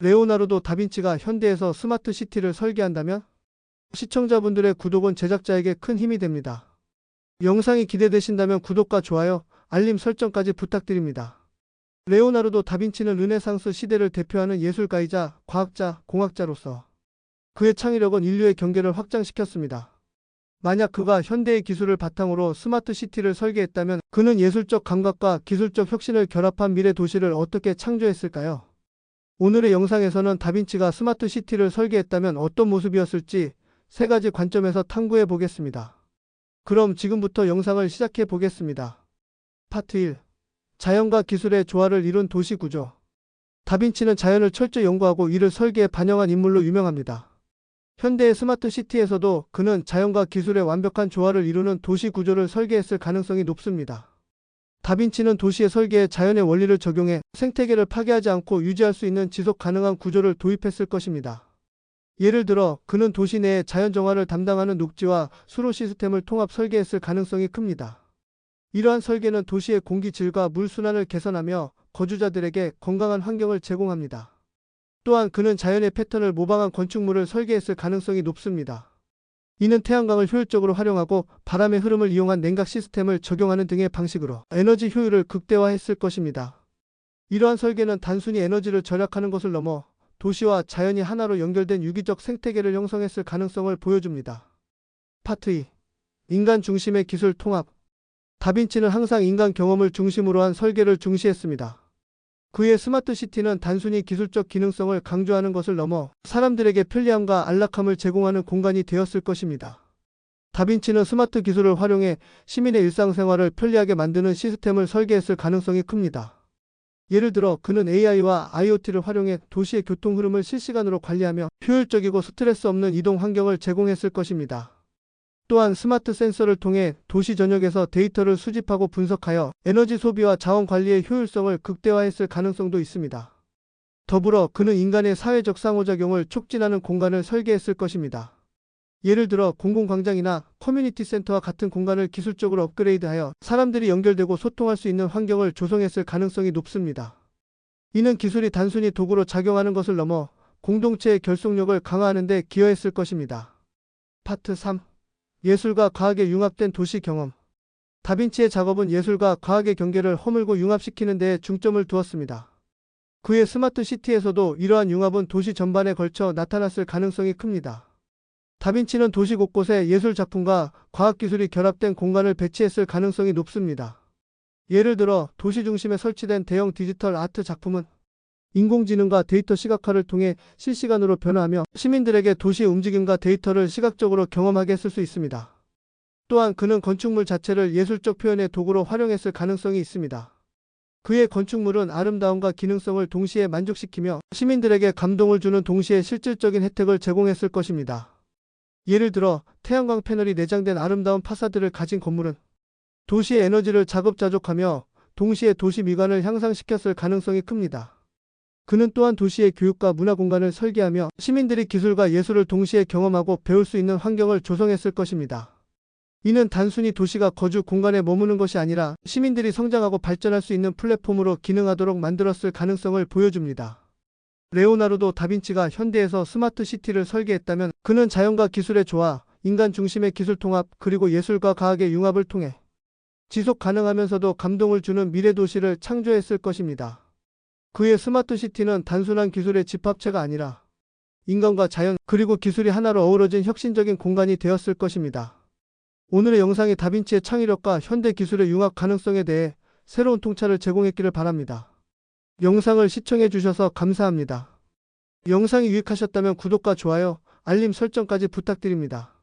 레오나르도 다빈치가 현대에서 스마트 시티를 설계한다면 시청자분들의 구독은 제작자에게 큰 힘이 됩니다. 영상이 기대되신다면 구독과 좋아요, 알림 설정까지 부탁드립니다. 레오나르도 다빈치는 르네상스 시대를 대표하는 예술가이자 과학자, 공학자로서 그의 창의력은 인류의 경계를 확장시켰습니다. 만약 그가 현대의 기술을 바탕으로 스마트 시티를 설계했다면 그는 예술적 감각과 기술적 혁신을 결합한 미래 도시를 어떻게 창조했을까요? 오늘의 영상에서는 다빈치가 스마트 시티를 설계했다면 어떤 모습이었을지 세 가지 관점에서 탐구해 보겠습니다. 그럼 지금부터 영상을 시작해 보겠습니다. 파트 1. 자연과 기술의 조화를 이룬 도시 구조. 다빈치는 자연을 철저히 연구하고 이를 설계에 반영한 인물로 유명합니다. 현대의 스마트 시티에서도 그는 자연과 기술의 완벽한 조화를 이루는 도시 구조를 설계했을 가능성이 높습니다. 다빈치는 도시의 설계에 자연의 원리를 적용해 생태계를 파괴하지 않고 유지할 수 있는 지속 가능한 구조를 도입했을 것입니다. 예를 들어 그는 도시 내에 자연 정화를 담당하는 녹지와 수로 시스템을 통합 설계했을 가능성이 큽니다. 이러한 설계는 도시의 공기 질과 물 순환을 개선하며 거주자들에게 건강한 환경을 제공합니다. 또한 그는 자연의 패턴을 모방한 건축물을 설계했을 가능성이 높습니다. 이는 태양광을 효율적으로 활용하고 바람의 흐름을 이용한 냉각 시스템을 적용하는 등의 방식으로 에너지 효율을 극대화했을 것입니다. 이러한 설계는 단순히 에너지를 절약하는 것을 넘어 도시와 자연이 하나로 연결된 유기적 생태계를 형성했을 가능성을 보여줍니다. 파트 2. 인간 중심의 기술 통합. 다빈치는 항상 인간 경험을 중심으로 한 설계를 중시했습니다. 그의 스마트 시티는 단순히 기술적 기능성을 강조하는 것을 넘어 사람들에게 편리함과 안락함을 제공하는 공간이 되었을 것입니다. 다빈치는 스마트 기술을 활용해 시민의 일상생활을 편리하게 만드는 시스템을 설계했을 가능성이 큽니다. 예를 들어 그는 AI와 IoT를 활용해 도시의 교통 흐름을 실시간으로 관리하며 효율적이고 스트레스 없는 이동 환경을 제공했을 것입니다. 또한 스마트 센서를 통해 도시 전역에서 데이터를 수집하고 분석하여 에너지 소비와 자원 관리의 효율성을 극대화했을 가능성도 있습니다. 더불어 그는 인간의 사회적 상호작용을 촉진하는 공간을 설계했을 것입니다. 예를 들어 공공광장이나 커뮤니티 센터와 같은 공간을 기술적으로 업그레이드하여 사람들이 연결되고 소통할 수 있는 환경을 조성했을 가능성이 높습니다. 이는 기술이 단순히 도구로 작용하는 것을 넘어 공동체의 결속력을 강화하는 데 기여했을 것입니다. 파트 3. 예술과 과학의 융합된 도시 경험. 다빈치의 작업은 예술과 과학의 경계를 허물고 융합시키는 데에 중점을 두었습니다. 그의 스마트 시티에서도 이러한 융합은 도시 전반에 걸쳐 나타났을 가능성이 큽니다. 다빈치는 도시 곳곳에 예술 작품과 과학기술이 결합된 공간을 배치했을 가능성이 높습니다. 예를 들어 도시 중심에 설치된 대형 디지털 아트 작품은 인공지능과 데이터 시각화를 통해 실시간으로 변화하며 시민들에게 도시의 움직임과 데이터를 시각적으로 경험하게 했을 수 있습니다. 또한 그는 건축물 자체를 예술적 표현의 도구로 활용했을 가능성이 있습니다. 그의 건축물은 아름다움과 기능성을 동시에 만족시키며 시민들에게 감동을 주는 동시에 실질적인 혜택을 제공했을 것입니다. 예를 들어 태양광 패널이 내장된 아름다운 파사드를 가진 건물은 도시의 에너지를 자급자족하며 동시에 도시 미관을 향상시켰을 가능성이 큽니다. 그는 또한 도시의 교육과 문화 공간을 설계하며 시민들이 기술과 예술을 동시에 경험하고 배울 수 있는 환경을 조성했을 것입니다. 이는 단순히 도시가 거주 공간에 머무는 것이 아니라 시민들이 성장하고 발전할 수 있는 플랫폼으로 기능하도록 만들었을 가능성을 보여줍니다. 레오나르도 다빈치가 현대에서 스마트 시티를 설계했다면 그는 자연과 기술의 조화, 인간 중심의 기술 통합, 그리고 예술과 과학의 융합을 통해 지속 가능하면서도 감동을 주는 미래 도시를 창조했을 것입니다. 그의 스마트 시티는 단순한 기술의 집합체가 아니라 인간과 자연 그리고 기술이 하나로 어우러진 혁신적인 공간이 되었을 것입니다. 오늘의 영상이 다빈치의 창의력과 현대 기술의 융합 가능성에 대해 새로운 통찰을 제공했기를 바랍니다. 영상을 시청해 주셔서 감사합니다. 영상이 유익하셨다면 구독과 좋아요, 알림 설정까지 부탁드립니다.